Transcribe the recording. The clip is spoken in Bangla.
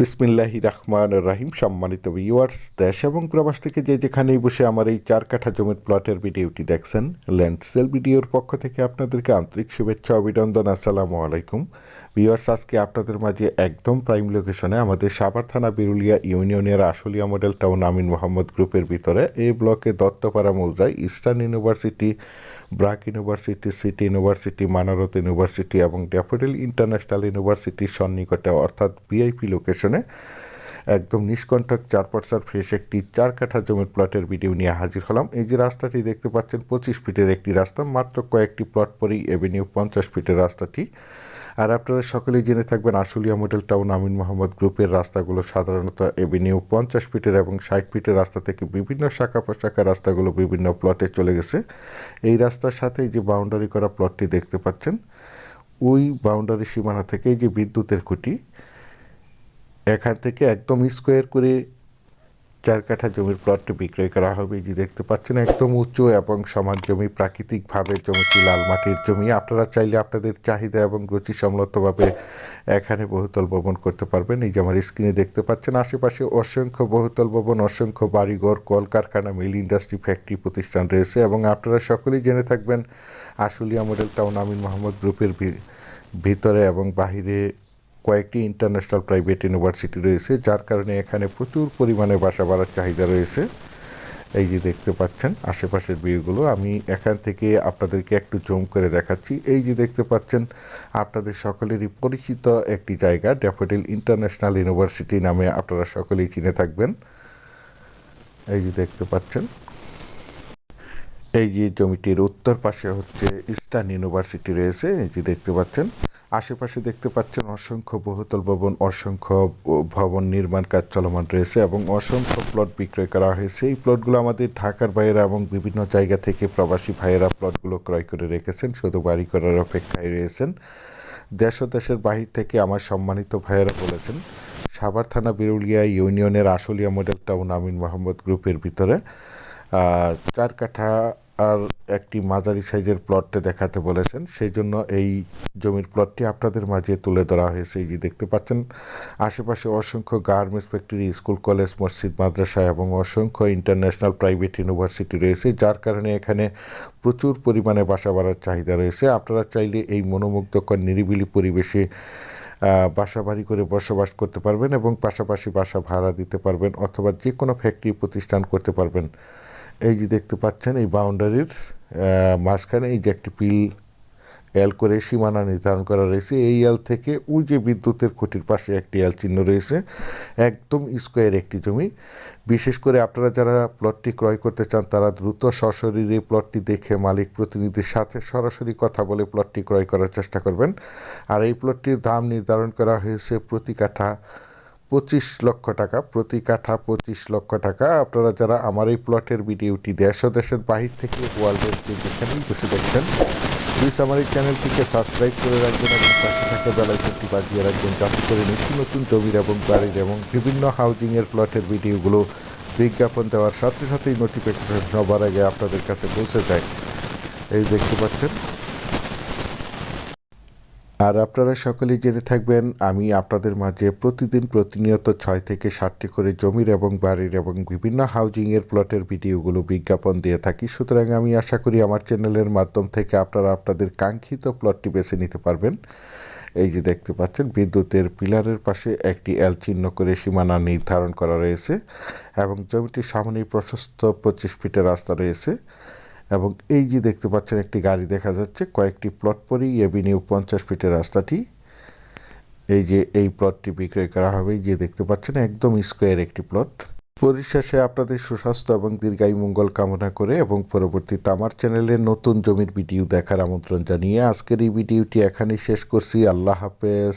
বিসমিল্লাহি রহমান রাহিম, সম্মানিত ভিউয়ার্স দেশ এবং প্রবাস থেকে যে যেখানেই বসে আমার এই চার কাঠা জমির প্লটের ভিডিওটি দেখছেন ল্যান্ড সেল ভিডিওর পক্ষ থেকে আপনাদেরকে আন্তরিক শুভেচ্ছা, অভিনন্দন, আসসালামু আলাইকুম। ভিউয়ার্স আজকে আপনাদের মাঝে একদম প্রাইম লোকেশনে আমাদের সাভার থানা বিরুলিয়া ইউনিয়নের আশুলিয়া মডেল টাউন আমিন মোহাম্মদ গ্রুপের ভিতরে এই ব্লকে Duttapara মৌজায় Eastern University BRAC University City University Manarat University এবং ড্যাফোডিল ইন্টারন্যাশনাল ইউনিভার্সিটির সন্নিকটে, অর্থাৎ ভিআইপি লোকেশনে একদম নিষ্কণ্ঠক চার পার্সার ফ্রেশ একটি চার কাঠা জমির প্লটের ভিডিও নিয়ে হাজির হলাম। এই যে রাস্তাটি দেখতে পাচ্ছেন, পঁচিশ ফিটের একটি রাস্তা, মাত্র কয়েকটি প্লট পরেই এভিনিউ পঞ্চাশ ফিটের রাস্তাটি। আর আপনারা সকলেই জেনে থাকবেন, আশুলিয়া মডেল টাউন আমিন মোহাম্মদ গ্রুপের রাস্তাগুলো সাধারণত এভিনিউ পঞ্চাশ ফিটের এবং ষাট ফিটের রাস্তা থেকে বিভিন্ন শাখা প্রশাখা রাস্তাগুলো বিভিন্ন প্লটে চলে গেছে। এই রাস্তার সাথে যে বাউন্ডারি করা প্লটটি দেখতে পাচ্ছেন, ওই বাউন্ডারি সীমানা থেকে যে বিদ্যুতের খুঁটি এখান থেকে একদম স্কোয়ার করে চার কাঠা জমির প্লটটি বিক্রয় করা হবে। যে দেখতে পাচ্ছেন, একদম উঁচু এবং সমান জমি, প্রাকৃতিকভাবে জমিটি লাল মাটির জমি। আপনারা চাইলে আপনাদের চাহিদা এবং রুচিসম্মতভাবে এখানে বহুতল ভবন করতে পারবেন। এই যে আমার স্ক্রিনে দেখতে পাচ্ছেন, আশেপাশে অসংখ্য বহুতল ভবন, অসংখ্য বাড়িঘর, কলকারখানা মিল ইন্ডাস্ট্রি ফ্যাক্টরি প্রতিষ্ঠান রয়েছে এবং আপনারা সকলেই জেনে থাকবেন, আশুলিয়া মডেল টাউন আমিন মোহাম্মদ গ্রুপের ভিতরে এবং বাহিরে কয়েকটি ইন্টারন্যাশনাল প্রাইভেট ইউনিভার্সিটি রয়েছে, যার কারণে এখানে প্রচুর পরিমাণে বাসা বাড়ার চাহিদা রয়েছে। এই যে দেখতে পাচ্ছেন, আশেপাশের বিয়েগুলো আমি এখান থেকে আপনাদেরকে একটু জুম করে দেখাচ্ছি। এই যে দেখতে পাচ্ছেন, আপনাদের সকলেরই পরিচিত একটি জায়গা, ড্যাফোডিল ইন্টারন্যাশনাল ইউনিভার্সিটি নামে আপনারা সকলেই চিনে থাকবেন। এই যে দেখতে পাচ্ছেন, এই যে জমিটির উত্তর পাশে হচ্ছে ইস্টার্ন ইউনিভার্সিটি রয়েছে, এই যে দেখতে পাচ্ছেন। আশেপাশে দেখতে পাচ্ছেন অসংখ্য বহুতল ভবন, অসংখ্য ভবন নির্মাণ কাজ চলমান রয়েছে এবং অসংখ্য প্লট বিক্রয় করা হয়েছে। এই প্লটগুলো আমাদের ঢাকার বাইরে এবং বিভিন্ন জায়গা থেকে প্রবাসী ভাইয়েরা প্লটগুলো ক্রয় করে রেখেছেন, শুধু বাড়ি করার অপেক্ষায় রয়েছেন। দেশ দেশের বাহির থেকে আমার সম্মানিত ভাইয়েরা বলেছেন, সাভার থানা বিরুলিয়া ইউনিয়নের আশুলিয়া মডেল টাউন আমিন মোহাম্মদ গ্রুপের ভিতরে চার কাঠা আর একটি মাঝারি সাইজের প্লটটা দেখাতে বলেছেন। সেই জন্য এই জমির প্লটটি আপনাদের মাঝে তুলে ধরা হয়েছে। এই যে দেখতে পাচ্ছেন, আশেপাশে অসংখ্য গার্মেন্টস ফ্যাক্টরি, স্কুল, কলেজ, মসজিদ, মাদ্রাসা এবং অসংখ্য ইন্টারন্যাশনাল প্রাইভেট ইউনিভার্সিটি রয়েছে, যার কারণে এখানে প্রচুর পরিমাণে বাসা বাড়ার চাহিদা রয়েছে। আপনারা চাইলে এই মনোমুগ্ধকর, নিরিবিলি পরিবেশে বাসা বাড়ি করে বসবাস করতে পারবেন এবং পাশাপাশি বাসা ভাড়া দিতে পারবেন অথবা যে কোনো ফ্যাক্টরি প্রতিষ্ঠান করতে পারবেন। এই যে দেখতে পাচ্ছেন, এই বাউন্ডারির মাঝখানে এই যে একটি পিল এল করে সীমানা নির্ধারণ করা রয়েছে। এই এল থেকে ওই যে বিদ্যুতের খুঁটির পাশে একটি এল চিহ্ন রয়েছে, একদম স্কোয়ার একটি জমি। বিশেষ করে আপনারা যারা প্লটটি ক্রয় করতে চান, তারা দ্রুত সশরীরে প্লটটি দেখে মালিক প্রতিনিধির সাথে সরাসরি কথা বলে প্লটটি ক্রয় করার চেষ্টা করবেন। আর এই প্লটটির দাম নির্ধারণ করা হয়েছে প্রতি কাঠা পঁচিশ লক্ষ টাকা, প্রতি কাঠা পঁচিশ লক্ষ টাকা। আপনারা যারা আমার এই প্লটের ভিডিওটি দেশ দেশের বাহির থেকে ওয়ার্ল্ডের যেখানেই বসে দেখছেন প্লিজ আমার এই চ্যানেলটিকে সাবস্ক্রাইব করে রাখবেন এবং পাশে থাকা বেলাইকনটি বাজিয়ে রাখবেন, যাতে করে নতুন নতুন জমির এবং বাড়ির এবং বিভিন্ন হাউজিংয়ের প্লটের ভিডিওগুলো বিজ্ঞাপন দেওয়ার সাথে সাথেই নোটিফিকেশন সবার আগে আপনাদের কাছে পৌঁছে যায়। এই দেখতে পাচ্ছেন আর আপনারা সকলেই জেনে থাকবেন, আমি আপনাদের মাঝে প্রতিদিন প্রতিনিয়ত ছয় থেকে ষাটটি করে জমির এবং বাড়ির এবং বিভিন্ন হাউজিংয়ের প্লটের ভিডিওগুলো বিজ্ঞাপন দিয়ে থাকি। সুতরাং আমি আশা করি আমার চ্যানেলের মাধ্যম থেকে আপনারা আপনাদের কাঙ্ক্ষিত প্লটটি বেছে নিতে পারবেন। এই যে দেখতে পাচ্ছেন, বিদ্যুতের পিলারের পাশে একটি এল চিহ্ন করে সীমানা নির্ধারণ করা রয়েছে এবং জমিটির সামনেই প্রশস্ত পঁচিশ ফিটের রাস্তা রয়েছে। এবং এই যে দেখতে পাচ্ছেন একটি গাড়ি দেখা যাচ্ছে, কয়েকটি প্লট পরেই এভিনিউ পঞ্চাশ ফিটের রাস্তাটি। এই যে এই প্লটটি বিক্রয় করা হবে যে দেখতে পাচ্ছেন একদম স্কোয়ার একটি প্লট পরিশেষে আপনাদের সুস্বাস্থ্য এবং দীর্ঘায়ু মঙ্গল কামনা করে এবং পরবর্তীতে আমার চ্যানেলে নতুন জমির ভিডিও দেখার আমন্ত্রণ জানিয়ে আজকের এই ভিডিওটি এখানেই শেষ করছি। আল্লাহ হাফেজ।